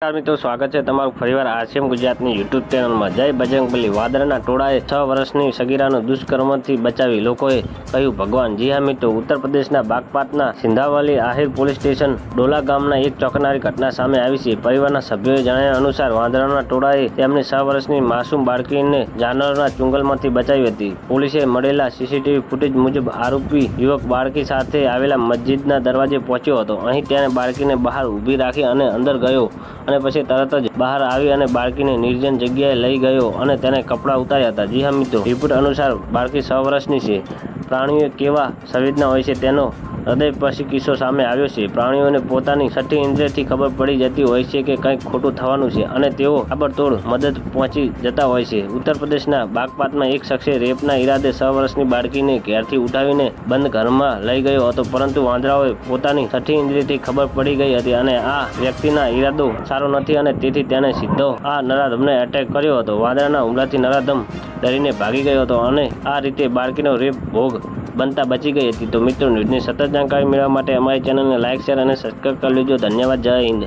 નમસ્કાર મિત્રો, સ્વાગત છે તમારું ફરીવાર આસિયમ ગુજરાતની યુટ્યુબ ચેનલમાં. જય બજરંગબલી વાદળના ટોળાએ છ વર્ષની સગીરાનો દુષ્કર્મથી બચાવી લોકોએ કહ્યું ભગવાન. જી હા મિત્રો, ઉત્તર પ્રદેશના બાગપાતના સિંધાવાલી આહિર પોલીસ સ્ટેશન ડોલા ગામના એક ચોંકનારી ઘટના સામે આવી છે. પરિવારના સભ્યોએ જણાવ્યા અનુસાર વાંદરાના ટોળાએ તેમની છ વર્ષની માસૂમ બાળકીને જાનવરના ચુંગલમાંથી બચાવી હતી. પોલીસે મળેલા સીસીટીવી ફૂટેજ મુજબ આરોપી યુવક બાળકી સાથે આવેલા મસ્જિદના દરવાજે પહોંચ્યો હતો. અહીં તેણે બાળકીને બહાર ઊભી રાખી અને અંદર ગયો. અને પછી તરત જ બહાર આવી અને બાળકીને નિર્જન જગ્યાએ લઈ ગયો અને તેને કપડાં ઉતાર્યા હતા. જી હા મિત્રો, રિપોર્ટ અનુસાર બાળકી છ વર્ષની છે. પ્રાણીઓ કેવા સંવેદના હોય છે તેનો હૃદય પછી કિસ્સો સામે આવ્યો છે. પ્રાણીઓને પોતાની છઠ્ઠી ઇન્દ્રિયથી ખબર પડી જતી હોય છે કે કંઈક ખોટું થવાનું છે અને તેઓ તાબડતોડ મદદ પહોંચી જતા હોય છે. ઉત્તર પ્રદેશના બાગપાતમાં એક શખ્સે રેપના ઈરાદે છ વર્ષની બાળકીને ઘેરથી ઉઠાવીને બંધ ઘરમાં લઈ ગયો હતો, પરંતુ વાંદરાઓએ પોતાની છઠ્ઠી ઇન્દ્રિયથી ખબર પડી ગઈ હતી અને આ વ્યક્તિના ઈરાદો સારો નથી અને તેથી તેને સીધો આ નરાધમને એટેક કર્યો હતો. વાંદરાના હુમલાથી નરાધમ ડરીને ભાગી ગયો હતો અને આ રીતે બાળકીનો રેપ ભોગ બનતા બચી ગઈ હતી. તો મિત્રો, ન્યૂઝની સતત જાણકારી મેળવવા માટે અમારી ચેનલને લાઇક શેર અને સબસ્ક્રાઈબ કરી લેજો. ધન્યવાદ. જય હિન્દ.